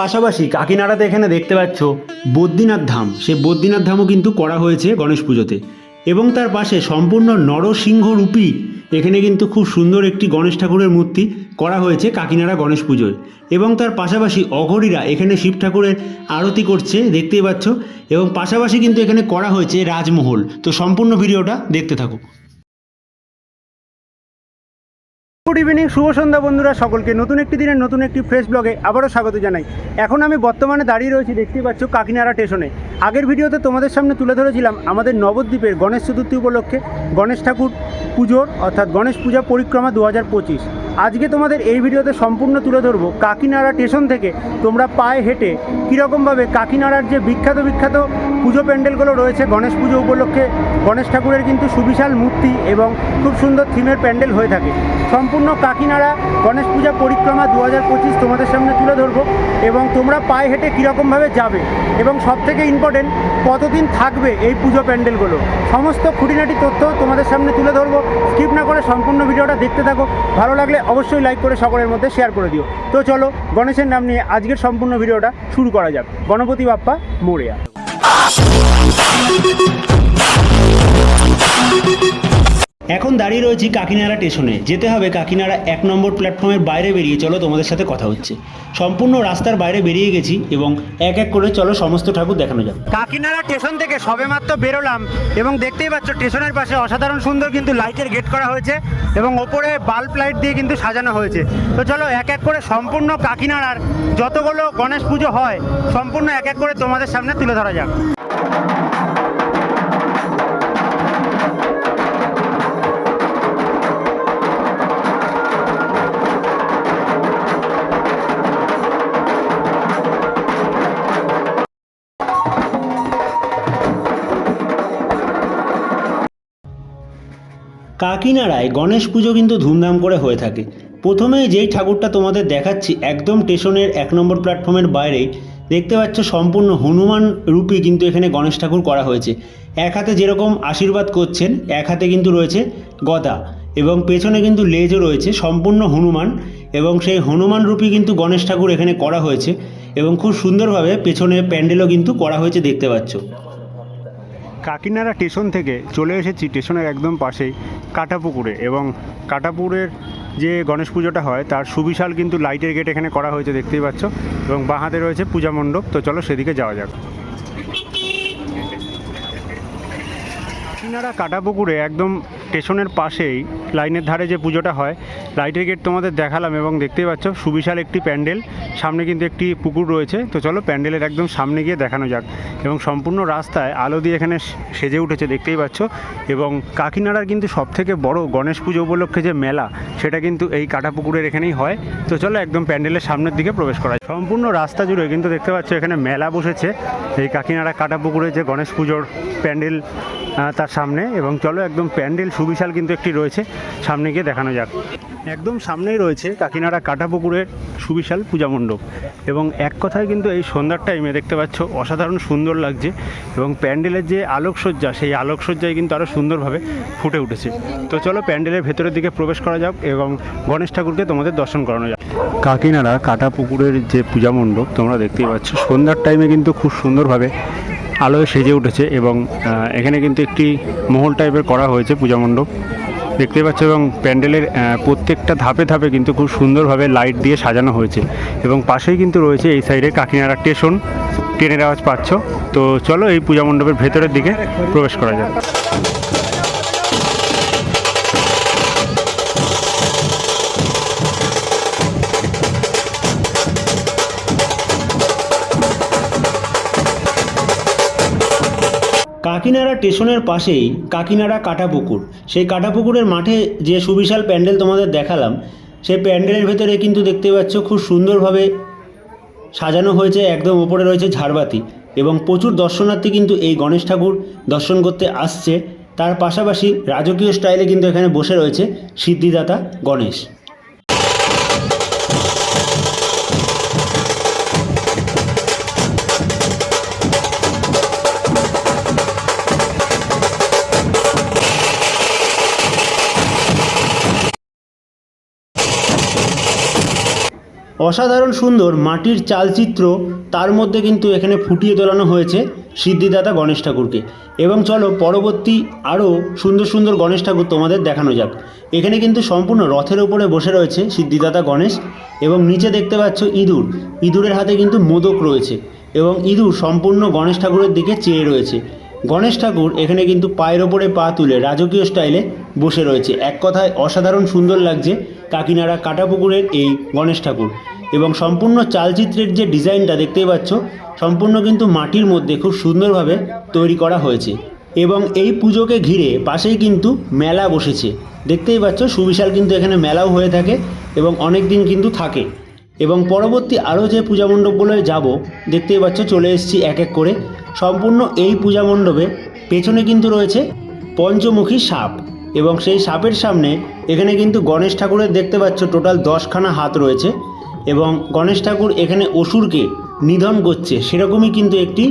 পাশাপাশি কাকিনাড়াতে এখানে দেখতে পাচ্ছ বদ্রীনাথ ধাম। সে বদ্রীনাথ ধামও কিন্তু করা হয়েছে গণেশ পুজোতে। এবং তার পাশে সম্পূর্ণ নরসিংহ রূপী এখানে কিন্তু খুব সুন্দর একটি গণেশ ঠাকুরের মূর্তি করা হয়েছে কাকিনাড়া গণেশ পুজোয়। এবং তার পাশাপাশি অঘরীরা এখানে শিব ঠাকুরের আরতি করছে, দেখতেই পাচ্ছ। এবং পাশাপাশি কিন্তু এখানে করা হয়েছে রাজমহল। তো সম্পূর্ণ ভিডিওটা দেখতে থাকো। গুড ইভিনিং, শুভ সন্ধ্যা বন্ধুরা সকলকে। নতুন একটি দিনের নতুন একটি ফ্রেশ ব্লগে আবারও স্বাগত জানাই। এখন আমি বর্তমানে দাঁড়িয়ে রয়েছি দেখতেই পাচ্ছ কাকিনাড়া স্টেশনে আগের ভিডিওতে তোমাদের সামনে তুলে ধরেছিলাম আমাদের নবদ্বীপের গণেশ চতুর্থী উপলক্ষে গণেশ ঠাকুর পুজোর, অর্থাৎ গণেশ পূজা পরিক্রমা দু হাজার পঁচিশ। আজকে তোমাদের এই ভিডিওতে সম্পূর্ণ তুলে ধরবো কাকিনাড়া স্টেশন থেকে তোমরা পায়ে হেঁটে কীরকমভাবে কাকিনাড়ার যে বিখ্যাত বিখ্যাত পুজো প্যান্ডেলগুলো রয়েছে গণেশ পুজো উপলক্ষে গণেশ ঠাকুরের কিন্তু সুবিশাল মূর্তি এবং খুব সুন্দর থিমের প্যান্ডেল হয়ে থাকে। সম্পূর্ণ কাকিনাড়া গণেশ পূজা পরিক্রমা দু হাজার পঁচিশ তোমাদের সামনে তুলে ধরবো এবং তোমরা পায়ে হেঁটে কীরকমভাবে যাবে এবং সবথেকে ইম্পর্টেন্ট কতদিন থাকবে এই পুজো প্যান্ডেলগুলো। সমস্ত খুঁটিনাটি তথ্য তোমাদের সামনে তুলে ধরবো। স্কিপ না করে সম্পূর্ণ ভিডিওটা দেখতে থাকো। ভালো লাগলে অবশ্যই লাইক করে সকলের মধ্যে শেয়ার করে দিও। তো চলো, গণেশের নাম নিয়ে আজকের সম্পূর্ণ ভিডিওটা শুরু করা যাক। গণপতি বাপ্পা মোরিয়া। এখন দাঁড়িয়ে রয়েছি কাকিনাড়া স্টেশনে। যেতে হবে কাকিনাড়া এক নম্বর প্ল্যাটফর্মের বাইরে বেরিয়ে। চলো, তোমাদের সাথে কথা হচ্ছে। সম্পূর্ণ রাস্তার বাইরে বেরিয়ে গেছি এবং এক এক করে চলো সমস্ত ঠাকুর দেখানো যাক। কাকিনাড়া স্টেশন থেকে সবেমাত্র বেরোলাম এবং দেখতেই পাচ্ছ, স্টেশনের পাশে অসাধারণ সুন্দর কিন্তু লাইটের গেট করা হয়েছে এবং ওপরে বাল্ব লাইট দিয়ে কিন্তু সাজানো হয়েছে। তো চলো, এক এক করে সম্পূর্ণ কাকিনাড়ার যতগুলো গণেশ পুজো হয়, সম্পূর্ণ এক এক করে তোমাদের সামনে তুলে ধরা যাক। কাকিনাড়ায় গণেশ পুজো কিন্তু ধুমধাম করে হয়ে থাকে। প্রথমে যেই ঠাকুরটা তোমাদের দেখাচ্ছি একদম স্টেশনের এক নম্বর প্ল্যাটফর্মের বাইরেই, দেখতে পাচ্ছ সম্পূর্ণ হনুমান রূপী কিন্তু এখানে গণেশ ঠাকুর করা হয়েছে। এক হাতে যেরকম আশীর্বাদ করছেন, এক হাতে কিন্তু রয়েছে গদা এবং পেছনে কিন্তু লেজও রয়েছে, সম্পূর্ণ হনুমান এবং সেই হনুমান রূপী কিন্তু গণেশ ঠাকুর এখানে করা হয়েছে এবং খুব সুন্দরভাবে পেছনে প্যান্ডেলও কিন্তু করা হয়েছে দেখতে পাচ্ছ। কাকিনাড়া স্টেশন থেকে চলে এসেছি, স্টেশনের একদম পাশেই, কাটাপুকুরে। এবং কাটাপুরের যে গণেশ পুজোটা হয়, তার সুবিশাল কিন্তু লাইটের গেট এখানে করা হয়েছে, দেখতেই পাচ্ছ। এবং বাঁহাতে রয়েছে পূজা মণ্ডপ। তো চলো সেদিকে যাওয়া যাক। কাকিনাড়া কাটাপুকুরে একদম স্টেশনের পাশেই লাইনের ধারে যে পুজোটা হয়, লাইটের গেট তোমাদের দেখালাম এবং দেখতেই পাচ্ছ, সুবিশাল একটি প্যান্ডেল। সামনে কিন্তু একটি পুকুর রয়েছে। তো চলো প্যান্ডেলের একদম সামনে গিয়ে দেখানো যাক। এবং সম্পূর্ণ রাস্তায় আলো দিয়ে এখানে সেজে উঠেছে, দেখতেই পাচ্ছ। এবং কাকিনাড়ার কিন্তু সবথেকে বড় গণেশ পুজো উপলক্ষে যে মেলা, সেটা কিন্তু এই কাটাপুকুরের এখানেই হয়। তো চলো একদম প্যান্ডেলের সামনের দিকে প্রবেশ করা। সম্পূর্ণ রাস্তা জুড়ে কিন্তু দেখতে পাচ্ছ, এখানে মেলা বসেছে। এই কাকিনাড়া কাটাপুকুরে যে গণেশ পুজোর প্যান্ডেল তার সামনে। এবং চলো একদম প্যান্ডেল সুবিশাল কিন্তু একটি রয়েছে। সামনে গিয়ে দেখানো যাক। একদম সামনেই রয়েছে কাকিনাড়া কাটাপুকুরের সুবিশাল পূজা মণ্ডপ এবং এক কথায় কিন্তু এই সন্ধ্যার টাইমে দেখতে পাচ্ছ অসাধারণ সুন্দর লাগছে এবং প্যান্ডেলের যে আলোকসজ্জা, সেই আলোকসজ্জায় কিন্তু আরও সুন্দরভাবে ফুটে উঠেছে। তো চলো প্যান্ডেলের ভেতরের দিকে প্রবেশ করা যাক এবং গণেশ ঠাকুরকে তোমাদের দর্শন করানো যাক। কাকিনাড়া কাটাপুকুরের যে পূজা মণ্ডপ, তোমরা দেখতেই পাচ্ছ সন্ধ্যার টাইমে কিন্তু খুব সুন্দরভাবে আলোয় সেজে উঠেছে এবং এখানে কিন্তু একটি মহল টাইপের করা হয়েছে পূজা মণ্ডপ। দেখতে পাচ্ছ এবং প্যান্ডেলের প্রত্যেকটা ধাপে ধাপে কিন্তু খুব সুন্দরভাবে লাইট দিয়ে সাজানো হয়েছে এবং পাশেই কিন্তু রয়েছে এই সাইডে কাকিনাড়া স্টেশন, ট্রেনের আওয়াজ পাচ্ছ। তো চলো এই পূজা মণ্ডপের ভেতরের দিকে প্রবেশ করা যাক। কাকিনাড়া স্টেশনের পাশেই কাকিনাড়া কাটাপুকুর। সেই কাটাপুকুরের মাঠে যে সুবিশাল প্যান্ডেল তোমাদের দেখালাম, সেই প্যান্ডেলের ভেতরে কিন্তু দেখতে পাচ্ছ খুব সুন্দরভাবে সাজানো হয়েছে, একদম ওপরে রয়েছে ঝাড়বাতি এবং প্রচুর দর্শনার্থী কিন্তু এই গণেশ ঠাকুর দর্শন করতে আসছে। তার পাশাপাশি রাজকীয় স্টাইলে কিন্তু এখানে বসে রয়েছে সিদ্ধিদাতা গণেশ। অসাধারণ সুন্দর মাটির চালচিত্র তার মধ্যে কিন্তু এখানে ফুটিয়ে তোলানো হয়েছে সিদ্ধিদাতা গণেশ ঠাকুরকে। এবং চলো পরবর্তী আরও সুন্দর সুন্দর গণেশ ঠাকুর তোমাদের দেখানো যাক। এখানে কিন্তু সম্পূর্ণ রথের উপরে বসে রয়েছে সিদ্ধিদাতা গণেশ এবং নিচে দেখতে পাচ্ছ ইঁদুর। ইঁদুরের হাতে কিন্তু মোদক রয়েছে এবং ইঁদুর সম্পূর্ণ গণেশ ঠাকুরের দিকে চেয়ে রয়েছে। গণেশ ঠাকুর এখানে কিন্তু পায়ের ওপরে পা তুলে রাজকীয় স্টাইলে বসে রয়েছে। এক কথায় অসাধারণ সুন্দর লাগছে কাকিনাড়া কাটাপুকুরের এই গণেশ ঠাকুর। এবং সম্পূর্ণ চালচিত্রের যে ডিজাইনটা দেখতেই পাচ্ছ, সম্পূর্ণ কিন্তু মাটির মধ্যে খুব সুন্দরভাবে তৈরি করা হয়েছে। এবং এই পুজোকে ঘিরে পাশেই কিন্তু মেলা বসেছে। দেখতেই পাচ্ছ, সুবিশাল কিন্তু এখানে মেলাও হয়ে থাকে এবং অনেক দিন কিন্তু থাকে। এবং পরবর্তী আরও যে পূজা মণ্ডপগুলোয় যাব, দেখতেই পাচ্ছ, চলে এসেছি এক এক করে। সম্পূর্ণ এই পূজা মণ্ডপে পেছনে কিন্তু রয়েছে পঞ্চমুখী সাপ। এবং সেই সাপের সামনে এখানে কিন্তু গণেশ ঠাকুরের দেখতে পাচ্ছ, টোটাল দশখানা হাত রয়েছে। এবং গণেশ ঠাকুর এখানে অসুরকে নিধন করছে। সেরকমই কিন্তু একটি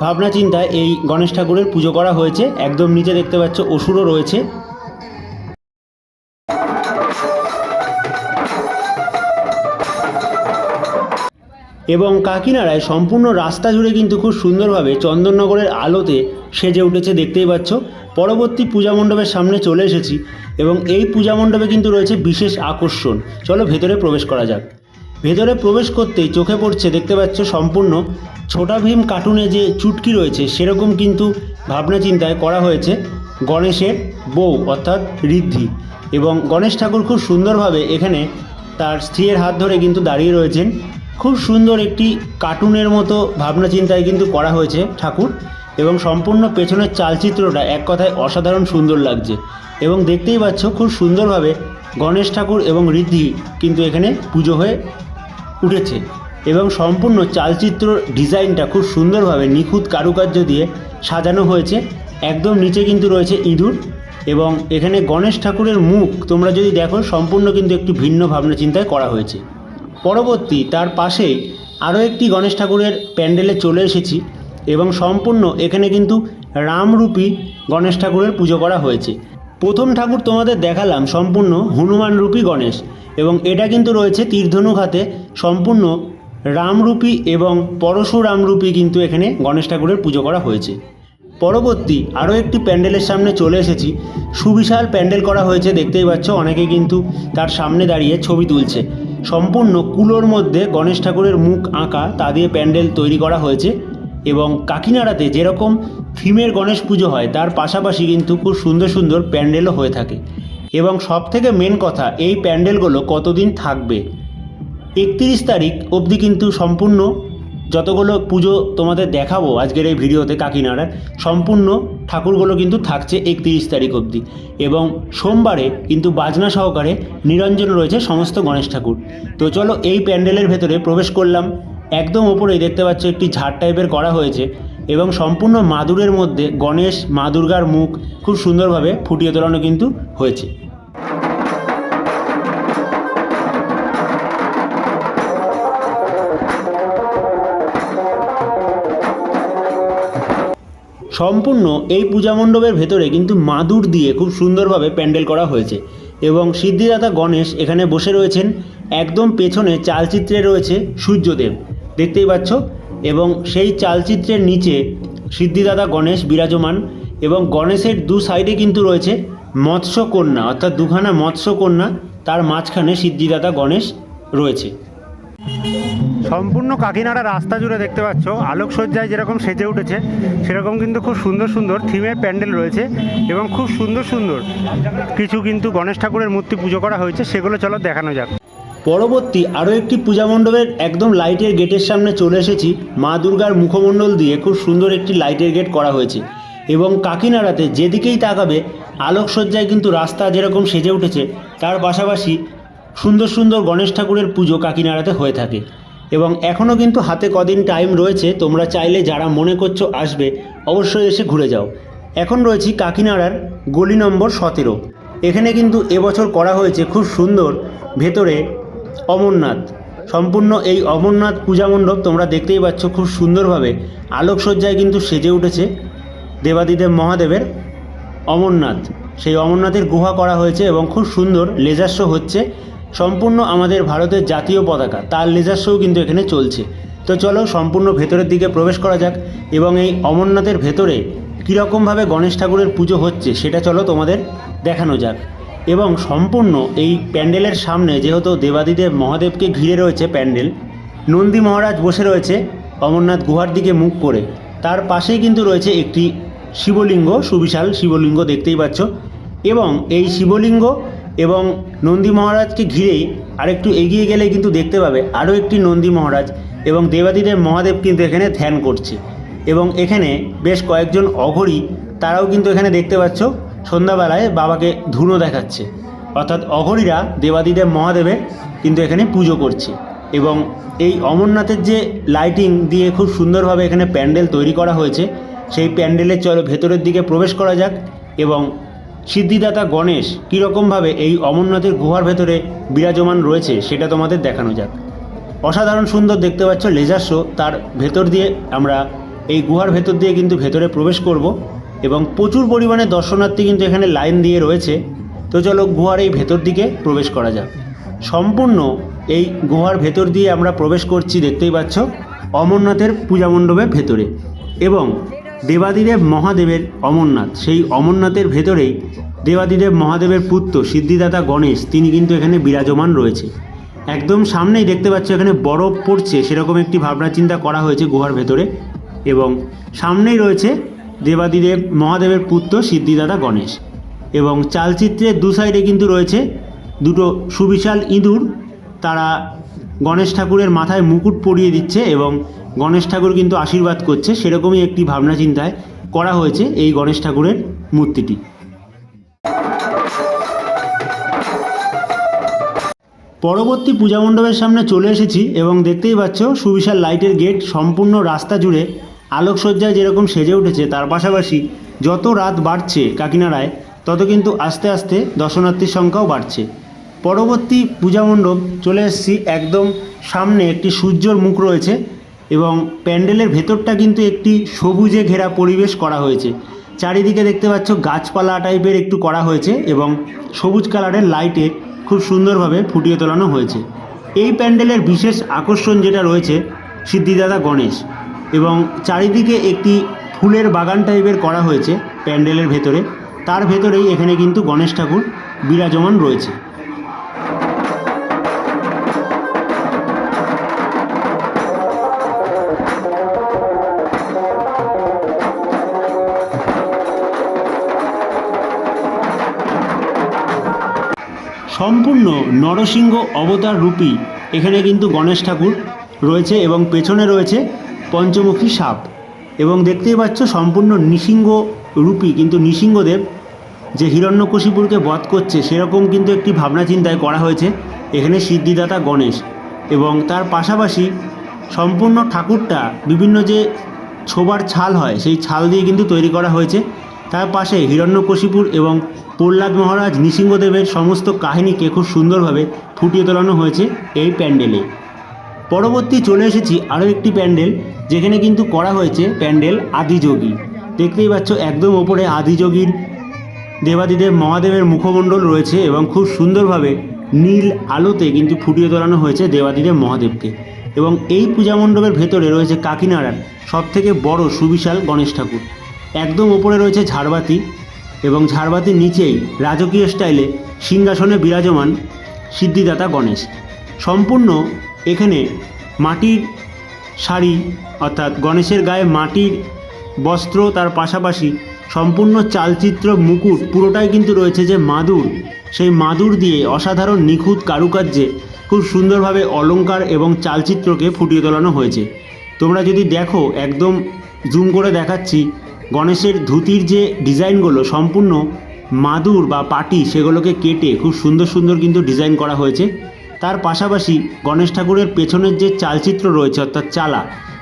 ভাবনা চিন্তায় এই গণেশ ঠাকুরের পুজো করা হয়েছে। একদম নিচে দেখতে পাচ্ছ অসুরও রয়েছে। এবং কাকিনাড়ায় সম্পূর্ণ রাস্তা জুড়ে কিন্তু খুব সুন্দরভাবে চন্দননগরের আলোতে সেজে উঠেছে দেখতেই পাচ্ছ। পরবর্তী পূজা মণ্ডপের সামনে চলে এসেছি এবং এই পূজা মণ্ডপে কিন্তু রয়েছে বিশেষ আকর্ষণ। চলো ভেতরে প্রবেশ করা যাক। ভেতরে প্রবেশ করতেই চোখে পড়ছে, দেখতে পাচ্ছ সম্পূর্ণ ছোটা ভীম কার্টুনে যে চুটকি রয়েছে, সেরকম কিন্তু ভাবনা চিন্তায় করা হয়েছে গণেশের বউ অর্থাৎ ঋদ্ধি। এবং গণেশ ঠাকুর খুব সুন্দরভাবে এখানে তার স্ত্রীর হাত ধরে কিন্তু দাঁড়িয়ে রয়েছেন। খুব সুন্দর একটি কার্টুনের মতো ভাবনা চিন্তায় কিন্তু করা হয়েছে ঠাকুর। এবং সম্পূর্ণ পেছনের চালচিত্রটা এক কথায় অসাধারণ সুন্দর লাগছে। এবং দেখতেই পাচ্ছ খুব সুন্দরভাবে গণেশ ঠাকুর এবং ঋদ্ধি কিন্তু এখানে পুজো হয়ে উঠেছে এবং সম্পূর্ণ চালচিত্র ডিজাইনটা খুব সুন্দরভাবে নিখুঁত কারুকার্য দিয়ে সাজানো হয়েছে। একদম নিচে কিন্তু রয়েছে ইঁদুর এবং এখানে গণেশ ঠাকুরের মুখ তোমরা যদি দেখো সম্পূর্ণ কিন্তু একটি ভিন্ন ভাবনা চিন্তায় করা হয়েছে। পরবর্তী তার পাশেই আরও একটি গণেশ ঠাকুরের প্যান্ডেলে চলে এসেছি এবং সম্পূর্ণ এখানে কিন্তু রামরূপী গণেশ ঠাকুরের পুজো করা হয়েছে। প্রথম ঠাকুর তোমাদের দেখালাম সম্পূর্ণ হনুমানরূপী গণেশ এবং এটা কিন্তু রয়েছে তীর্ধনুক হাতে সম্পূর্ণ রামরূপী এবং পরশুরামরূপী কিন্তু এখানে গণেশ ঠাকুরের পুজো করা হয়েছে। পরবর্তী আরও একটি প্যান্ডেলের সামনে চলে এসেছি। সুবিশাল প্যান্ডেল করা হয়েছে, দেখতেই পাচ্ছ, অনেকে কিন্তু তার সামনে দাঁড়িয়ে ছবি তুলছে। সম্পূর্ণ কুলোর মধ্যে গণেশ ঠাকুরের মুখ আঁকা, তা দিয়ে প্যান্ডেল তৈরি করা হয়েছে এবং কাকিনাড়াতে যেরকম থিমের গণেশ পুজো হয়, তার পাশাপাশি কিন্তু খুব সুন্দর সুন্দর প্যান্ডেলও হয়ে থাকে। এবং সব থেকে মেন কথা, এই প্যান্ডেলগুলো কতদিন থাকবে? একত্রিশ তারিখ অবধি কিন্তু সম্পূর্ণ যতগুলো পুজো তোমাদের দেখাবো আজকের এই ভিডিওতে কাকিনাড়ার সম্পূর্ণ ঠাকুরগুলো কিন্তু থাকছে একত্রিশ তারিখ অবধি। এবং সোমবারে কিন্তু বাজনা সহকারে নিরঞ্জন রয়েছে সমস্ত গণেশ ঠাকুর। তো চলো এই প্যান্ডেলের ভেতরে প্রবেশ করলাম। একদম ওপরেই দেখতে পাচ্ছ একটি ঝাড় টাইপের করা হয়েছে। এবং সম্পূর্ণ মাদুরের মধ্যে গণেশ মা দুর্গার মুখ খুব সুন্দরভাবে ফুটিয়ে তোলানো কিন্তু হয়েছে। সম্পূর্ণ এই পূজা মণ্ডপের ভেতরে কিন্তু মাদুর দিয়ে খুব সুন্দরভাবে প্যান্ডেল করা হয়েছে এবং সিদ্ধিদাতা গণেশ এখানে বসে রয়েছেন। একদম পেছনে চালচিত্রে রয়েছে সূর্যদেব। দেখতেই পাচ্ছ এবং সেই চালচিত্রের নিচে সিদ্ধিদাতা গণেশ বিরাজমান এবং গণেশের দু সাইডে কিন্তু রয়েছে মৎস্যকন্যা, অর্থাৎ দুখানা মৎস্যকন্যা, তার মাঝখানে সিদ্ধিদাতা গণেশ রয়েছে। সম্পূর্ণ কাকিনাড়া রাস্তা জুড়ে দেখতে পাচ্ছ, আলোকসজ্জায় যেরকম সেজে উঠেছে, সেরকম কিন্তু খুব সুন্দর সুন্দর থিমের প্যান্ডেল রয়েছে এবং খুব সুন্দর সুন্দর কিছু কিন্তু গণেশ ঠাকুরের মূর্তি পুজো করা হয়েছে, সেগুলো চলো দেখানো যাক। পরবর্তী আরও একটি পূজা মণ্ডপের একদম লাইটের গেটের সামনে চলে এসেছি মা দুর্গার মুখমণ্ডল দিয়ে। খুব সুন্দর একটি লাইটের গেট করা হয়েছে। এবং কাকিনাড়াতে যেদিকেই তাকাবে, আলোকসজ্জায় কিন্তু রাস্তা যেরকম সেজে উঠেছে, তার পাশাপাশি সুন্দর সুন্দর গণেশ ঠাকুরের পুজো কাকিনাড়াতে হয়ে থাকে। এবং এখনও কিন্তু হাতে কদিন টাইম রয়েছে, তোমরা চাইলে যারা মনে করছ আসবে, অবশ্যই এসে ঘুরে যাও। এখন রয়েছি কাকিনাড়ার গলি নম্বর সতেরো। এখানে কিন্তু এবছর করা হয়েছে খুব সুন্দর, ভেতরে অমরনাথ। সম্পূর্ণ এই অমরনাথ পূজা মণ্ডপ তোমরা দেখতেই পাচ্ছ খুব সুন্দরভাবে। আলোকসজ্জায় কিন্তু সেজে উঠেছে দেবাদিদেব মহাদেবের অমরনাথ। সেই অমরনাথের গুহা করা হয়েছে এবং খুব সুন্দর লেজার শো হচ্ছে। সম্পূর্ণ আমাদের ভারতের জাতীয় পতাকা। তার লেজার শো কিন্তু এখানে চলছে। তো চলো সম্পূর্ণ ভেতরের দিকে প্রবেশ করা যাক এবং এই অমরনাথের ভেতরে কীরকমভাবে গণেশ ঠাকুরের পুজো হচ্ছে সেটা চলো তোমাদের দেখানো যাক। এবং সম্পূর্ণ এই প্যান্ডেলের সামনে যেহেতু দেবাদিদেব মহাদেবকে ঘিরে রয়েছে প্যান্ডেল, নন্দী মহারাজ বসে রয়েছে অমরনাথ গুহার দিকে মুখ করে। তার পাশেই কিন্তু রয়েছে একটি শিবলিঙ্গ, সুবিশাল শিবলিঙ্গ দেখতেই পাচ্ছ। এবং এই শিবলিঙ্গ এবং নন্দী মহারাজকে ঘিরেই আরেকটু এগিয়ে গেলে কিন্তু দেখতে পাবে আরও একটি নন্দী মহারাজ এবং দেবাদিদেব মহাদেব কিন্তু এখানে ধ্যান করছে। এবং এখানে বেশ কয়েকজন অঘরী তারাও কিন্তু এখানে দেখতে পাচ্ছ। সন্ধ্যাবেলায় বাবাকে ধুনো দেখাচ্ছে। অর্থাৎ অঘরীরা দেবাদিদেব মহাদেবের কিন্তু এখানে পুজো করছে। এবং এই অমরনাথের যে লাইটিং দিয়ে খুব সুন্দরভাবে এখানে প্যান্ডেল তৈরি করা হয়েছে, সেই প্যান্ডেলের চলো ভেতরের দিকে প্রবেশ করা যাক এবং সিদ্ধিদাতা গণেশ কীরকমভাবে এই অমরনাথের গুহার ভেতরে বিরাজমান রয়েছে সেটা তোমাদের দেখানো যাক। অসাধারণ সুন্দর দেখতে পাচ্ছ লেজার শো, তার ভেতর দিয়ে আমরা এই গুহার ভেতর দিয়ে কিন্তু ভেতরে প্রবেশ করব। এবং প্রচুর পরিমাণে দর্শনার্থী কিন্তু এখানে লাইন দিয়ে রয়েছে। তো চলো গুহার এই ভেতর দিকে প্রবেশ করা যাক। সম্পূর্ণ এই গুহার ভেতর দিয়ে আমরা প্রবেশ করছি, দেখতেই পাচ্ছ, অমরনাথের পূজা মণ্ডপের ভেতরে এবং দেবাদিদেব মহাদেবের অমরনাথ। সেই অমরনাথের ভেতরেই দেবাদিদেব মহাদেবের পুত্র সিদ্ধিদাতা গণেশ, তিনি কিন্তু এখানে বিরাজমান রয়েছে। একদম সামনেই দেখতে পাচ্ছ, এখানে বরফ পড়ছে, সেরকম একটি ভাবনা চিন্তা করা হয়েছে গুহার ভেতরে এবং সামনেই রয়েছে দেবাদিদেব, মহাদেবের পুত্র সিদ্ধিদাতা গণেশ। এবং চালচিত্রের দু সাইডে কিন্তু রয়েছে দুটো সুবিশাল ইঁদুর। তারা গণেশ ঠাকুরের মাথায় মুকুট পরিয়ে দিচ্ছে এবং গণেশ ঠাকুর কিন্তু আশীর্বাদ করছে। সেরকমই একটি ভাবনা চিন্তায় করা হয়েছে এই গণেশ ঠাকুরের মূর্তিটি। পরবর্তী পূজা মণ্ডপের সামনে চলে এসেছি এবং দেখতেই পাচ্ছ সুবিশাল লাইটের গেট সম্পূর্ণ রাস্তা জুড়ে আলোকসজ্জায় যেরকম সেজে উঠেছে, তার পাশাপাশি যত রাত বাড়ছে কাকিনাড়ায়, তত কিন্তু আস্তে আস্তে দর্শনার্থীর সংখ্যাও বাড়ছে। পরবর্তী পূজা মণ্ডপ চলে এসেছি একদম সামনে একটি সূর্যর মুখ রয়েছে এবং প্যান্ডেলের ভেতরটা কিন্তু একটি সবুজে ঘেরা পরিবেশ করা হয়েছে। চারিদিকে দেখতে পাচ্ছ গাছপালা টাইপের একটু করা হয়েছে এবং সবুজ কালারের লাইটে খুব সুন্দরভাবে ফুটিয়ে তোলানো হয়েছে। এই প্যান্ডেলের বিশেষ আকর্ষণ যেটা রয়েছে সিদ্ধিদাতা গণেশ। এবং চারিদিকে একটি ফুলের বাগান টাইপের করা হয়েছে প্যান্ডেলের ভেতরে। তার ভেতরেই এখানে কিন্তু গণেশ ঠাকুর বিরাজমান রয়েছে। সম্পূর্ণ নরসিংহ অবতার রূপী এখানে কিন্তু গণেশ ঠাকুর রয়েছে এবং পেছনে রয়েছে পঞ্চমুখী সাপ এবং দেখতেই পাচ্ছ সম্পূর্ণ নৃসিংহ রূপী, কিন্তু নৃসিংহদেব যে হিরণ্যকশিপুরকে বধ করছে, সেরকম কিন্তু একটি ভাবনা চিন্তায় করা হয়েছে এখানে সিদ্ধিদাতা গণেশ এবং তার পাশাপাশি সম্পূর্ণ ঠাকুরটা বিভিন্ন যে ছোবার ছাল হয়, সেই ছাল দিয়ে কিন্তু তৈরি করা হয়েছে। তার পাশে হিরণ্যকশিপুর এবং প্রহ্লাদ মহারাজ নৃসিংহদেবের সমস্ত কাহিনীকে খুব সুন্দরভাবে ফুটিয়ে তোলানো হয়েছে এই প্যান্ডেলে। পরবর্তী চলে এসেছি আরও একটি প্যান্ডেল যেখানে কিন্তু করা হয়েছে প্যান্ডেল আদিযোগী। দেখতেই পাচ্ছ, একদম ওপরে আদিযোগীর দেবাদিদেব মহাদেবের মুখমণ্ডল রয়েছে এবং খুব সুন্দরভাবে নীল আলোতে কিন্তু ফুটিয়ে তোলানো হয়েছে দেবাদিদেব মহাদেবকে। এবং এই পূজা মণ্ডপের ভেতরে রয়েছে কাকিনাড়ার সবথেকে বড় সুবিশাল গণেশ ঠাকুর। একদম ওপরে রয়েছে ঝাড়বাতি এবং ঝাড়বাতির নিচেই রাজকীয় স্টাইলে সিংহাসনে বিরাজমান সিদ্ধিদাতা গণেশ। সম্পূর্ণ এখানে মাটির শাড়ি, অর্থাৎ গণেশের গায়ে মাটির বস্ত্র, তার পাশাপাশি সম্পূর্ণ চালচিত্র, মুকুট, পুরোটাই কিন্তু রয়েছে যে মাদুর। সেই মাদুর দিয়ে অসাধারণ, নিখুঁত কারুকার্যে খুব সুন্দরভাবে অলংকার এবং চালচিত্রকে ফুটিয়ে তোলানো হয়েছে। তোমরা যদি দেখো, একদম জুম করে দেখাচ্ছি, গণেশের ধুতির যে ডিজাইনগুলো সম্পূর্ণ মাদুর বা পাটি, সেগুলোকে কেটে খুব সুন্দর সুন্দর কিন্তু ডিজাইন করা হয়েছে। তার পাশাপাশি গণেশ ঠাকুরের পেছনের যে চালচিত্র রয়েছে, অর্থাৎ চালা,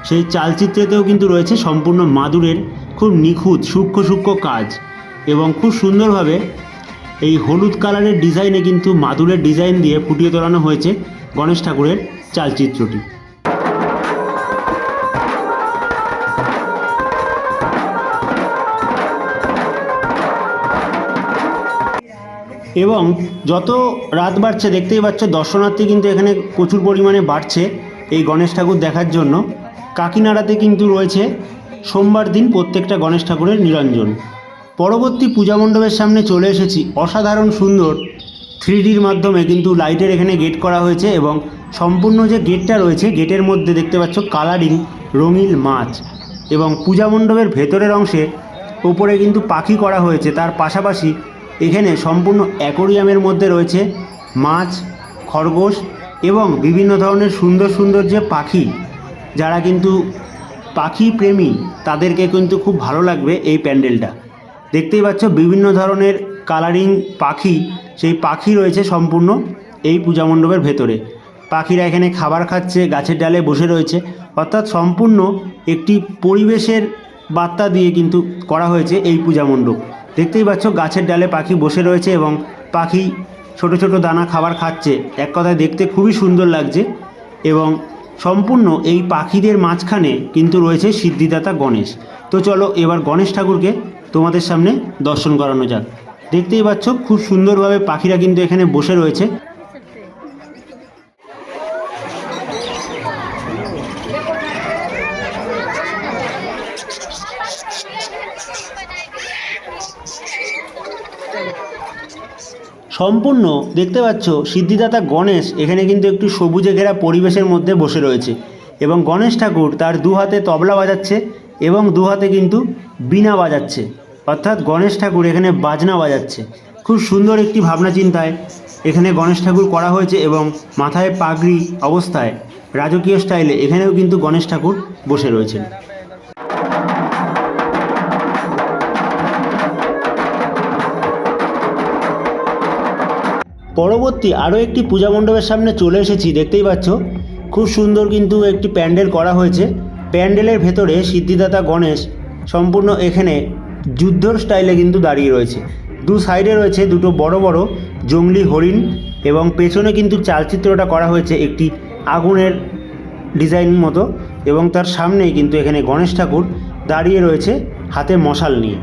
সেই চালচিত্রেতেও কিন্তু রয়েছে সম্পূর্ণ মাদুরের খুব নিখুঁত, সূক্ষ্ম সূক্ষ্ম কাজ এবং খুব সুন্দরভাবে এই হলুদ কালারের ডিজাইনে কিন্তু মাদুরের ডিজাইন দিয়ে ফুটিয়ে তোলানো হয়েছে গণেশ ঠাকুরের চালচিত্রটি। এবং যত রাত বাড়ছে, দেখতেই পাচ্ছ দর্শনার্থী কিন্তু এখানে প্রচুর পরিমাণে বাড়ছে এই গণেশ ঠাকুর দেখার জন্য। কাকিনাড়াতে কিন্তু রয়েছে সোমবার দিন প্রত্যেকটা গণেশ ঠাকুরের নিরঞ্জন। পরবর্তী পূজা মণ্ডপের সামনে চলে এসেছি। অসাধারণ সুন্দর থ্রি ডির মাধ্যমে কিন্তু লাইটের এখানে গেট করা হয়েছে এবং সম্পূর্ণ যে গেটটা রয়েছে, গেটের মধ্যে দেখতে পাচ্ছ কালারিং রঙিন মাছ এবং পূজা মণ্ডপের ভেতরের অংশে উপরে কিন্তু পাখি করা হয়েছে। তার পাশাপাশি এখানে সম্পূর্ণ অ্যাকোরিয়ামের মধ্যে রয়েছে মাছ, খরগোশ এবং বিভিন্ন ধরনের সুন্দর সুন্দর যে পাখি, যারা কিন্তু পাখি প্রেমী, তাদেরকে কিন্তু খুব ভালো লাগবে এই প্যান্ডেলটা। দেখতেই পাচ্ছ বিভিন্ন ধরনের কালারিং পাখি, সেই পাখি রয়েছে সম্পূর্ণ এই পূজা মণ্ডপের ভেতরে। পাখিরা এখানে খাবার খাচ্ছে, গাছের ডালে বসে রয়েছে। অর্থাৎ সম্পূর্ণ একটি পরিবেশের বার্তা দিয়ে কিন্তু করা হয়েছে এই পূজা মণ্ডপ। দেখতেই পাচ্ছ গাছের ডালে পাখি বসে রয়েছে এবং পাখি ছোট ছোট দানা খাবার খাচ্ছে। এক কথায় দেখতে খুবই সুন্দর লাগছে এবং সম্পূর্ণ এই পাখিদের মাঝখানে কিন্তু রয়েছে সিদ্ধিদাতা গণেশ। তো চলো এবার গণেশ ঠাকুরকে তোমাদের সামনে দর্শন করানো যাক। দেখতেই পাচ্ছ খুব সুন্দরভাবে পাখিরা কিন্তু এখানে বসে রয়েছে। সম্পূর্ণ দেখতে পাচ্ছ সিদ্ধিদাতা গণেশ এখানে কিন্তু একটু সবুজে ঘেরা পরিবেশের মধ্যে বসে রয়েছে। এবং গণেশ ঠাকুর তার দু হাতে তবলা বাজাচ্ছে এবং দু হাতে কিন্তু বীণা বাজাচ্ছে। অর্থাৎ গণেশ ঠাকুর এখানে বাজনা বাজাচ্ছে। খুব সুন্দর একটি ভাবনা চিন্তায় এখানে গণেশ ঠাকুর করা হয়েছে এবং মাথায় পাগড়ি অবস্থায় রাজকীয় স্টাইলে এখানেও কিন্তু গণেশ ঠাকুর বসে রয়েছেন। পরবর্তী আরও একটি পূজা মণ্ডপের সামনে চলে এসেছি, দেখতেই পাচ্ছ? খুব সুন্দর কিন্তু একটি প্যান্ডেল করা হয়েছে। প্যান্ডেলের ভেতরে সিদ্ধিদাতা গণেশ সম্পূর্ণ এখানে যুদ্ধর স্টাইলে কিন্তু দাঁড়িয়ে রয়েছে। দু সাইডে রয়েছে দুটো বড় বড় জঙ্গলি হরিণ এবং পেছনে কিন্তু চালচিত্রটা করা হয়েছে একটি আগুনের ডিজাইন মতো এবং তার সামনেই কিন্তু এখানে গণেশ ঠাকুর দাঁড়িয়ে রয়েছে হাতে মশাল নিয়ে।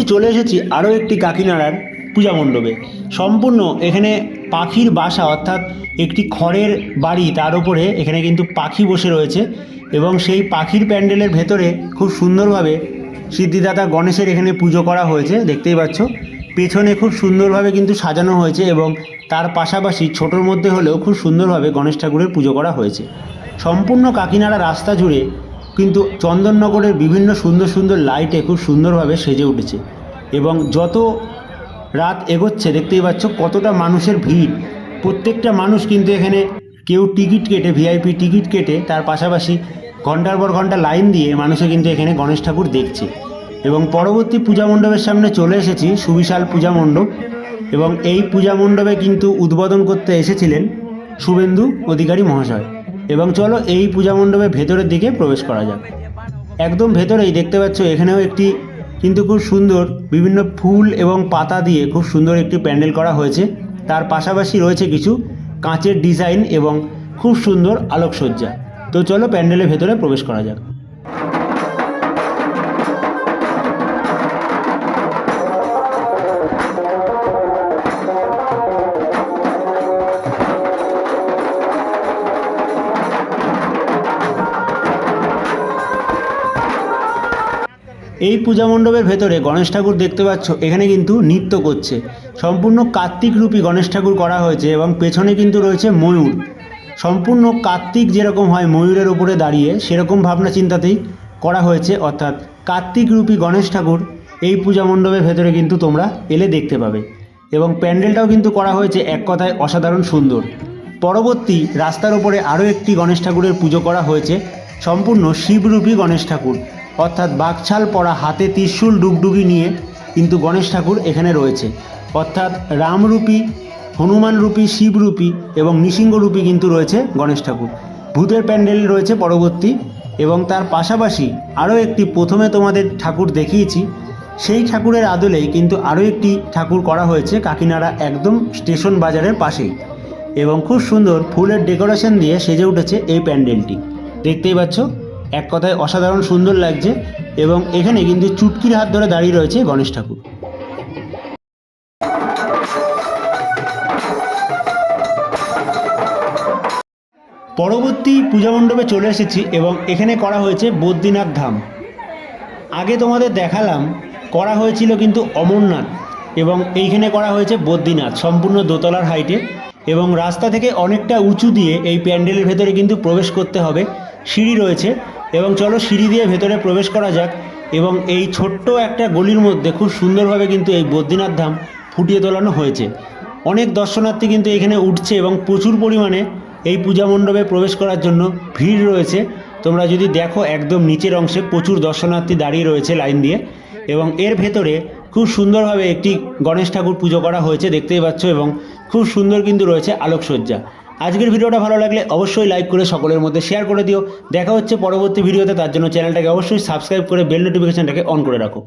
পরবর্তী চলে এসেছি, আরও একটি কাকিনাড়ার পূজা মণ্ডপে। সম্পূর্ণ এখানে পাখির বাসা, অর্থাৎ একটি খড়ের বাড়ি, তার উপরে এখানে কিন্তু পাখি বসে রয়েছে এবং সেই পাখির প্যান্ডেলের ভেতরে খুব সুন্দরভাবে সিদ্ধিদাতা গণেশের এখানে পুজো করা হয়েছে, দেখতেই পাচ্ছ। পেছনে খুব সুন্দরভাবে কিন্তু সাজানো হয়েছে এবং তার পাশাপাশি ছোটোর মধ্যে হলেও খুব সুন্দরভাবে গণেশ ঠাকুরের পুজো করা হয়েছে। সম্পূর্ণ কাকিনাড়া রাস্তা জুড়ে কিন্তু চন্দননগরের বিভিন্ন সুন্দর সুন্দর লাইটে খুব সুন্দরভাবে সেজে উঠেছে। এবং যত রাত এগোচ্ছে, দেখতেই পাচ্ছ কতটা মানুষের ভিড়। প্রত্যেকটা মানুষ কিন্তু এখানে কেউ টিকিট কেটে ভিআইপি টিকিট কেটে, তার পাশাপাশি ঘণ্টার পর ঘণ্টা লাইন দিয়ে মানুষে কিন্তু এখানে গণেশ ঠাকুর দেখছে। এবং পরবর্তী পূজা মণ্ডপের সামনে চলে এসেছি, সুবিশাল পূজা মণ্ডপ। এবং এই পূজা মণ্ডপে কিন্তু উদ্বোধন করতে এসেছিলেন শুভেন্দু অধিকারী মহাশয়। এবং চলো এই পূজা মণ্ডপের ভেতরের দিকে প্রবেশ করা যাক। একদম ভেতরেই দেখতে পাচ্ছ, এখানেও একটি কিন্তু খুব সুন্দর বিভিন্ন ফুল এবং পাতা দিয়ে খুব সুন্দর একটি প্যান্ডেল করা হয়েছে। তার পাশাপাশি রয়েছে কিছু কাঁচের ডিজাইন এবং খুব সুন্দর আলোকসজ্জা। তো চলো প্যান্ডেলের ভেতরে প্রবেশ করা যাক। এই পূজা মণ্ডপের ভেতরে গণেশ ঠাকুর দেখতে পাচ্ছ, এখানে কিন্তু নৃত্য করছে। সম্পূর্ণ কার্তিক রূপী গণেশ ঠাকুর করা হয়েছে এবং পেছনে কিন্তু রয়েছে ময়ূর। সম্পূর্ণ কার্তিক যেরকম হয় ময়ূরের উপরে দাঁড়িয়ে, সেরকম ভাবনা চিন্তাতেই করা হয়েছে। অর্থাৎ কার্তিক রূপী গণেশ ঠাকুর এই পূজা মণ্ডপের ভেতরে কিন্তু তোমরা এলে দেখতে পাবে। এবং প্যান্ডেলটাও কিন্তু করা হয়েছে এক কথায় অসাধারণ সুন্দর। পরবর্তী রাস্তার উপরে আরও একটি গণেশ ঠাকুরের পুজো করা হয়েছে। সম্পূর্ণ শিবরূপী গণেশ ঠাকুর। অর্থাৎ বাকছাল পরা হাতে ত্রিশূল ডুগডুগি নিয়ে কিন্তু গণেশ ঠাকুর এখানে রয়েছে। অর্থাৎ রামরূপী, হনুমানরূপী, শিবরূপী এবং নৃসিংহরূপী কিন্তু রয়েছে গণেশ ঠাকুর। ভূতের প্যান্ডেল রয়েছে পরবর্তী এবং তার পাশাপাশি আরও একটি প্রথমে তোমাদের ঠাকুর দেখিয়েছি। সেই ঠাকুরের আদলেই কিন্তু আরও একটি ঠাকুর করা হয়েছে কাকিনাড়া একদম স্টেশন বাজারের পাশেই। এবং খুব সুন্দর ফুলের ডেকোরেশন দিয়ে সেজে উঠেছে এই প্যান্ডেলটি। দেখতেই পাচ্ছ? এক কথায় অসাধারণ সুন্দর লাগছে এবং এখানে কিন্তু চুটকির হাত ধরে দাঁড়িয়ে রয়েছে গণেশ ঠাকুর। পরবর্তী পূজা মণ্ডপে চলে এসেছি এবং এখানে করা হয়েছে বদ্রীনাথ ধাম। আগে তোমাদের দেখালাম, করা হয়েছিল কিন্তু অমরনাথ এবং এইখানে করা হয়েছে বদ্রীনাথ সম্পূর্ণ দোতলার হাইটে এবং রাস্তা থেকে অনেকটা উঁচু দিয়ে এই প্যান্ডেলের ভেতরে কিন্তু প্রবেশ করতে হবে। সিঁড়ি রয়েছে এবং চলো সিঁড়ি দিয়ে ভেতরে প্রবেশ করা যাক এবং এই ছোট্ট একটা গলির মধ্যে খুব সুন্দরভাবে কিন্তু এই বদ্রীনাথ ধাম ফুটিয়ে তোলানো হয়েছে। অনেক দর্শনার্থী কিন্তু এখানে উঠছে এবং প্রচুর পরিমাণে এই পূজা মণ্ডপে প্রবেশ করার জন্য ভিড় রয়েছে। তোমরা যদি দেখো একদম নিচের অংশে প্রচুর দর্শনার্থী দাঁড়িয়ে রয়েছে লাইন দিয়ে এবং এর ভেতরে খুব সুন্দরভাবে একটি গণেশ ঠাকুর পুজো করা হয়েছে, দেখতেই পাচ্ছ, এবং খুব সুন্দর কিন্তু রয়েছে আলোকসজ্জা। আজকের ভিডিওটা ভালো লাগলে অবশ্যই লাইক করে সকলের মধ্যে শেয়ার করে দিও। দেখা হচ্ছে পরবর্তী ভিডিওতে, তার জন্য চ্যানেলটাকে অবশ্যই সাবস্ক্রাইব করে বেল নোটিফিকেশানটাকে অন করে রাখো।